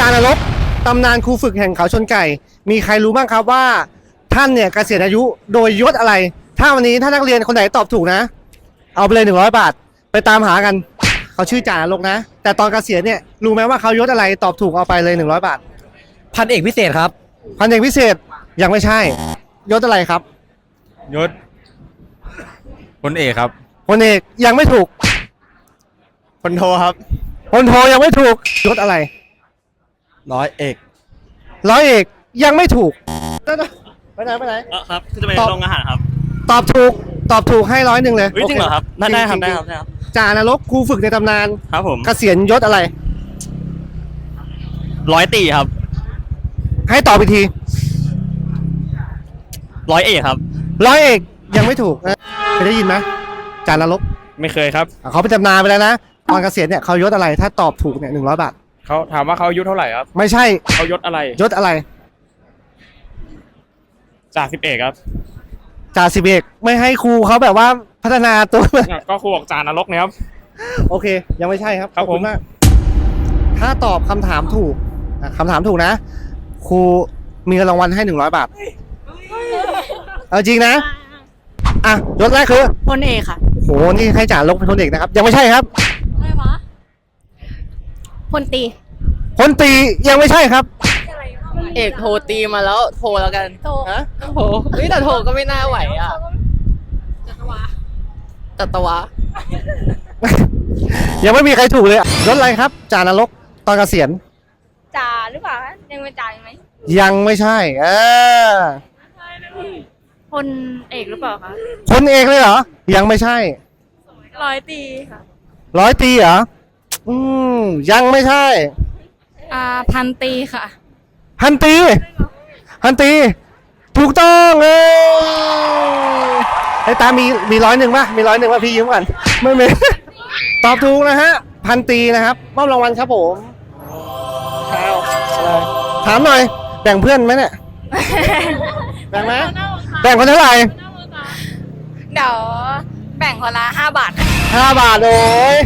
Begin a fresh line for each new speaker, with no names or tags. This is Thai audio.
จารย์นรกตำนานครูฝึกแห่งเขาชนไก่ มีใครรู้บ้างครับว่า ท่านเนี่ยเกษียณอายุโดยยศอะไร ถ้าวันนี้ถ้านักเรียนคนไหนตอบถูกนะ เอาไปเลยหนึ่งร้อยบาท ไปตามหากัน เขาชื่อจ่านรกนะ แต่ตอนเกษียณเนี่ยรู้ไหมว่าเขายศอะไรตอบถูกเอาไปเลยหนึ่งร้อยบาท
พันเอกพิเศษครับ
พันเอกพิเศษยังไม่ใช่ ยศอะไรครับ
ยศพลเอกครับ
พลเอกยังไม่ถูก
พลโทครับ
พลโทยังไม่ถูกยศอะไร
ร้อยเอก
ร้อยเอกยังไม่ถูก ไปไหนไปไหน
เออครับจะไป
ตอบ
โรงอาหารครับ
ตอบถูก ตอบถูกให้ร้อยหนึ่งเลย
เฮ้ยจริงเหรอครับได้ได้ครับได้ครับได้ครับ
จ่านรกครูฝึกในตำนาน
ครับผม
เกษียณยศอะไร
ร้อยตีครับ
ให้ตอบอีกที
ร้อยเอกครับ
ร้อยเอกยังไม่ถูกนะเคยได้ยินไหมจานรก
ไม่เคยครับ
อะเขาเป็นตำนานไปแล้วนะตอนเกษียณเนี่ยเขายศอะไรถ้าตอบถูกเนี่ยหนึ่งร้อยบาท
เขาถามว่าเขาอายุเท่าไหร่ครับ
ไม่ใช่
เขายศอะไร
ยศอะไร
จ่าสิบเอกครับ
จ่าสิบเอกไม่ให้ครูเขาแบบว่าพัฒนาตัว
ก็ครูบอกจานรกเนี่ยครับ
โอเค ยังไม่ใช่ครับ
ครับ
ขอณ
ผม
มากถ้าตอบคำถามถูกอะคำถามถูกนะ ครูมีเงินรางวัลให้หนึ่งร้อยบาท เอาจริงนะ อะยศแรกคือ
พลเอกค่ะ
โอ้โห นี่ให้จ่าลกเป็นคนเอกนะครับ ยังไม่ใช่ครับ
อะไรวะ พลตี
พลตรียังไม่ใช่ครับ
เอกโทรตีมาแล้วโทรแล้วกัน
โต
ฮะ
โทรเฮ้ยแต่โทรก็ไม่น่าไหวอะจัตวะ
ยังไม่มีใครถูกเลยอะยศอะไรครับจ่านรกตอนเกษียณ
จ่าหรือเปล่าคะยังเป็นจ่าอยู่ไหม
ยังไม่ใช่ เออ
พลเอกหรือเปล่าคะ
พลเอกเลยเหรอยังไม่ใช่
ร้อยตีค่ะ
ร้อยตรีเหรอ อืมยังไม่ใช่
อ่าพันตีค่ะ
พันตรีพันตรีถูกต้องเอ้ยไอ้ตามีมีร้อยหนึ่งป่ะ มีร้อยหนึ่งป่ะพี่ยืมกันไม่มี ตอบถูกนะฮะ พันตรีนะครับมอบรางวัลครับผมเอาอะไรถามหน่อย แบ่งเพื่อนไหมเนี่ย แบ่งไหมแบ่งคนเท่าไหร่
เดี๋ยวแบ่งคนละห้าบาท
ห้าบาทเลย